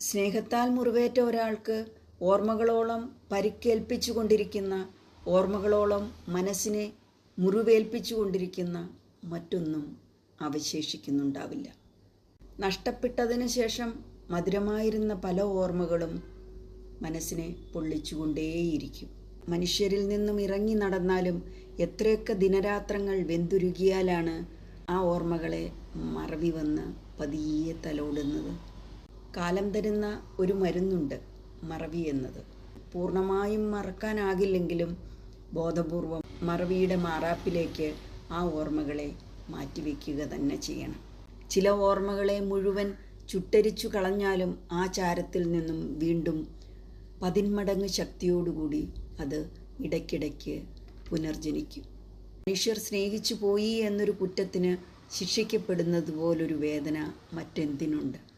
സ്നേഹത്താൽ മുറിവേറ്റ ഒരാൾക്ക് ഓർമ്മകളോളം പരിക്കേൽപ്പിച്ചു കൊണ്ടിരിക്കുന്ന ഓർമ്മകളോളം മനസ്സിനെ മുറിവേൽപ്പിച്ചു കൊണ്ടിരിക്കുന്ന മറ്റൊന്നും അവശേഷിക്കുന്നുണ്ടാവില്ല. നഷ്ടപ്പെട്ടതിന് ശേഷം മധുരമായിരുന്ന പല ഓർമ്മകളും മനസ്സിനെ പൊള്ളിച്ചുകൊണ്ടേയിരിക്കും. മനുഷ്യരിൽ നിന്നും ഇറങ്ങി നടന്നാലും എത്രയൊക്കെ ദിനരാത്രങ്ങൾ വെന്തുരുകിയാലാണ് ആ ഓർമ്മകളെ മറവി വന്ന് പതിയെ തലോടുന്നത്. കാലം തരുന്ന ഒരു മരുന്നുണ്ട് മറവി എന്നത്. പൂർണമായും മറക്കാനാകില്ലെങ്കിലും ബോധപൂർവം മറവിയുടെ മാറാപ്പിലേക്ക് ആ ഓർമ്മകളെ മാറ്റിവെക്കുക തന്നെ ചെയ്യണം. ചില ഓർമ്മകളെ മുഴുവൻ ചുട്ടരിച്ചു കളഞ്ഞാലും ആ ചാരത്തിൽ നിന്നും വീണ്ടും പതിന്മടങ്ങ് ശക്തിയോടുകൂടി അത് ഇടയ്ക്കിടയ്ക്ക് പുനർജനിക്കും. മനുഷ്യർ സ്നേഹിച്ചു പോയി എന്നൊരു കുറ്റത്തിന് ശിക്ഷിക്കപ്പെടുന്നത് പോലൊരു വേദന മറ്റെന്തിനുണ്ട്?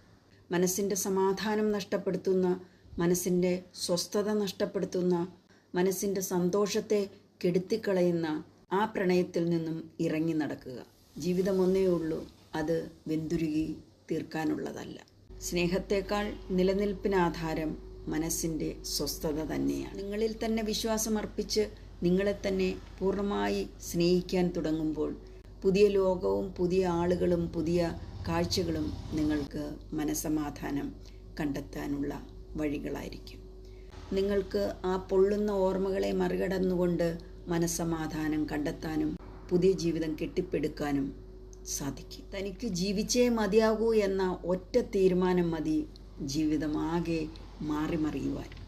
മനസ്സിന്റെ സമാധാനം നഷ്ടപ്പെടുത്തുന്ന മനസ്സിന്റെ സ്വസ്ഥത നഷ്ടപ്പെടുത്തുന്ന മനസ്സിന്റെ സന്തോഷത്തെ കെടുത്തിക്കളയുന്ന ആ പ്രണയത്തിൽ നിന്നും ഇറങ്ങി നടക്കുക. ജീവിതം ഒന്നേ ഉള്ളൂ. അത് വെന്തുരുകി തീർക്കാനുള്ളതല്ല. സ്നേഹത്തേക്കാൾ നിലനിൽപ്പിനാധാരം മനസ്സിന്റെ സ്വസ്ഥത തന്നെയാണ്. നിങ്ങളിൽ തന്നെ വിശ്വാസം അർപ്പിച്ച് നിങ്ങളെ തന്നെ പൂർണമായി സ്നേഹിക്കാൻ തുടങ്ങുമ്പോൾ പുതിയ ലോകവും പുതിയ ആളുകളും പുതിയ കാഴ്ചകളും നിങ്ങൾക്ക് മനസമാധാനം കണ്ടെത്താനുള്ള വഴികളായിരിക്കും. നിങ്ങൾക്ക് ആ പൊള്ളുന്ന ഓർമ്മകളെ മറികടന്നുകൊണ്ട് മനസ്സമാധാനം കണ്ടെത്താനും പുതിയ ജീവിതം കെട്ടിപ്പടുക്കാനും സാധിക്കും. തനിക്ക് ജീവിച്ചേ മതിയാകൂ എന്ന ഒറ്റ തീരുമാനം മതി ജീവിതമാകെ മാറി മറിയുവാൻ